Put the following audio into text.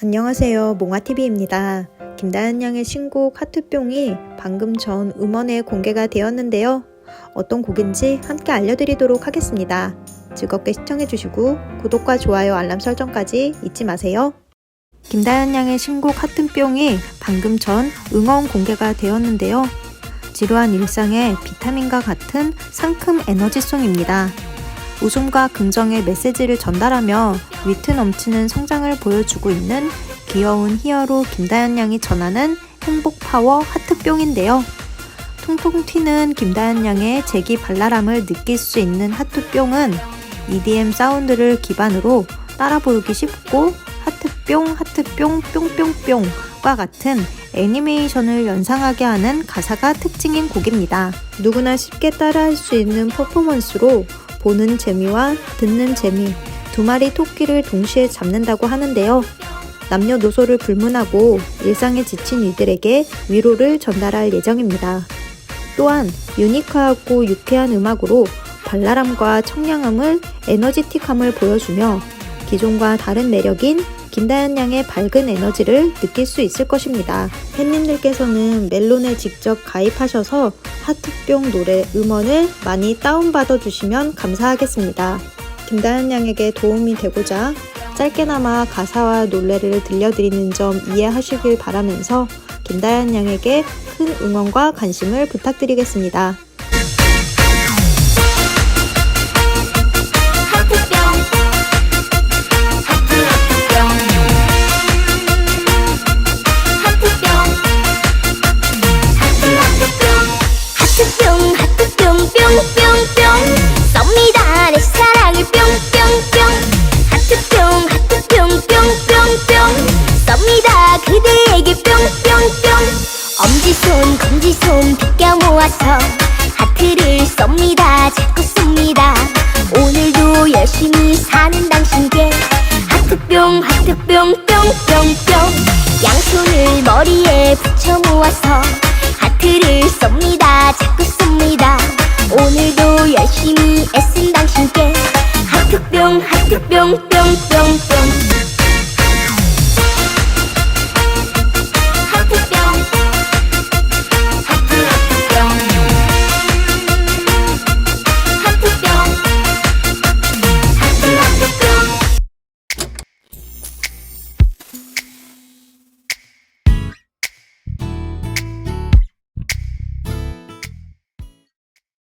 안녕하세요. 몽아TV입니다. 김다현 양의 신곡 하트뿅이 방금 전 음원에 공개가 되었는데요. 어떤 곡인지 함께 알려드리도록 하겠습니다. 즐겁게 시청해주시고 구독과 좋아요, 알람 설정까지 잊지 마세요. 김다현 양의 신곡 하트뿅이 방금 전 음원 공개가 되었는데요. 지루한 일상에 비타민과 같은 상큼 에너지송입니다. 웃음과 긍정의 메시지를 전달하며 위트 넘치는 성장을 보여주고 있는 귀여운 히어로 김다현 양이 전하는 행복 파워 하트뿅인데요. 통통 튀는 김다현 양의 재기 발랄함을 느낄 수 있는 하트뿅은 EDM 사운드를 기반으로 따라 부르기 쉽고 하트뿅 하트뿅 뿅뿅뿅과 같은 애니메이션을 연상하게 하는 가사가 특징인 곡입니다. 누구나 쉽게 따라할 수 있는 퍼포먼스로 보는 재미와 듣는 재미 두 마리 토끼를 동시에 잡는다고 하는데요. 남녀노소를 불문하고 일상에 지친 이들에게 위로를 전달할 예정입니다. 또한 유니크하고 유쾌한 음악으로 발랄함과 청량함을 에너지틱함을 보여주며 기존과 다른 매력인 김다현 양의 밝은 에너지를 느낄 수 있을 것입니다. 팬님들께서는 멜론에 직접 가입하셔서 하트뿅 노래 음원을 많이 다운받아 주시면 감사하겠습니다. 김다현 양에게 도움이 되고자 짧게나마 가사와 노래를 들려드리는 점 이해하시길 바라면서 김다현 양에게 큰 응원과 관심을 부탁드리겠습니다. 엄지손 검지손 비껴 모아서 하트를 쏩니다. 자꾸 쏩니다. 오늘도 열심히 사는 당신께 하트뿅 하트뿅 뿅뿅뿅. 양손을 머리에 붙여 모아서 하트를 쏩니다